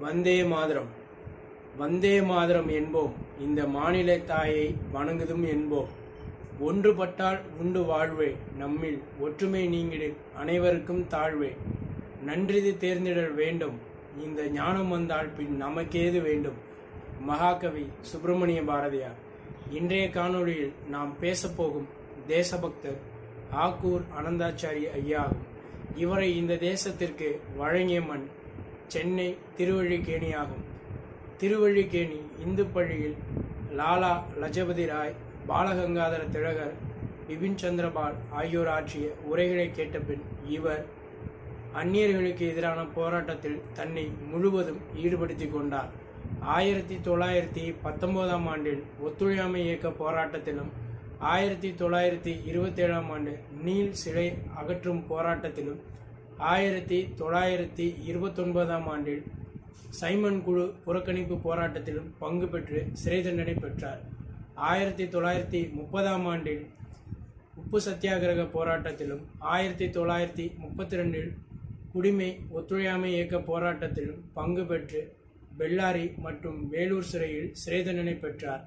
வந்தே மாதரம். வந்தே மாதரம் என்போம். இந்த மாநில தாயை வணங்குதும் என்போம். ஒன்றுபட்டால் உண்டு வாழ்வே. நம்மில் ஒற்றுமை நீங்கிடு. அனைவருக்கும் தாழ்வே. நன்றிது தேர்ந்திடல் வேண்டும். இந்த ஞானம் வந்தால் பின் நமக்கேது வேண்டும். மகாகவி சுப்பிரமணிய பாரதியார். இன்றைய காணொளியில் நாம் பேசப்போகும் தேசபக்தர் ஆக்கூர் அனந்தாச்சாரி ஐயா இவரை இந்த தேசத்திற்கு வழங்கிய மண் சென்னை திருவள்ளிக்கேணி ஆகும். திருவள்ளிக்கேணி இந்து பள்ளியில் லாலா லஜபதி ராய் பாலகங்காதர திலகர் பிபின் சந்திரபால் ஆகியோர் ஆற்றிய உரைகளை கேட்டபின் இவர் அந்நியர்களுக்கு எதிரான போராட்டத்தில் தன்னை முழுவதும் ஈடுபடுத்தி கொண்டார். ஆயிரத்தி தொள்ளாயிரத்தி பத்தொன்பதாம் ஆண்டில் ஒத்துழையாமை இயக்க போராட்டத்திலும் ஆயிரத்தி தொள்ளாயிரத்தி இருபத்தேழாம் ஆண்டு நீல் சிலை அகற்றும் போராட்டத்திலும் ஆயிரத்தி தொள்ளாயிரத்தி இருபத்தொன்பதாம் ஆண்டில் சைமன் குழு புறக்கணிப்பு போராட்டத்திலும் பங்கு பெற்று சிறை தண்டனை பெற்றார். ஆயிரத்தி தொள்ளாயிரத்தி முப்பதாம் ஆண்டில் உப்பு சத்தியாகிரக போராட்டத்திலும் ஆயிரத்தி தொள்ளாயிரத்தி முப்பத்தி ரெண்டில் குடிமை ஒத்துழையாமை இயக்க போராட்டத்திலும் பங்கு பெற்று பெல்லாரி மற்றும் வேலூர் சிறையில் சிறை தண்டனை பெற்றார்.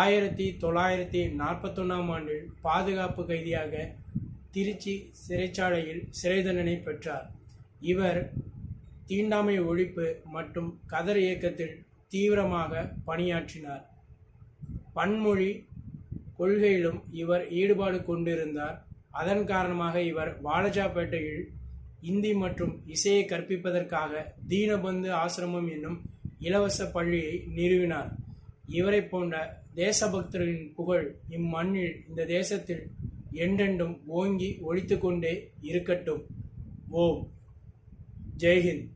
ஆயிரத்தி தொள்ளாயிரத்தி நாற்பத்தொன்னாம் ஆண்டில் பாதுகாப்பு கைதியாக திருச்சி சிறைச்சாலையில் சிறை தண்டனை பெற்றார். இவர் தீண்டாமை ஒழிப்பு மற்றும் கதர் இயக்கத்தில் தீவிரமாக பணியாற்றினார். பன்மொழி கொள்கையிலும் இவர் ஈடுபாடு கொண்டிருந்தார். அதன் காரணமாக இவர் வாலஜாபேட்டையில் இந்தி மற்றும் இசையை கற்பிப்பதற்காக தீனபந்து ஆசிரமம் என்னும் இலவச பள்ளியை நிறுவினார். இவரை போன்ற தேசபக்தர்களின் புகழ் இம்மண்ணில் இந்த தேசத்தில் என்றென்றும் ஓங்கி ஒழித்துக்கொண்டே இருக்கட்டும். ஓம். ஜெய்ஹிந்த்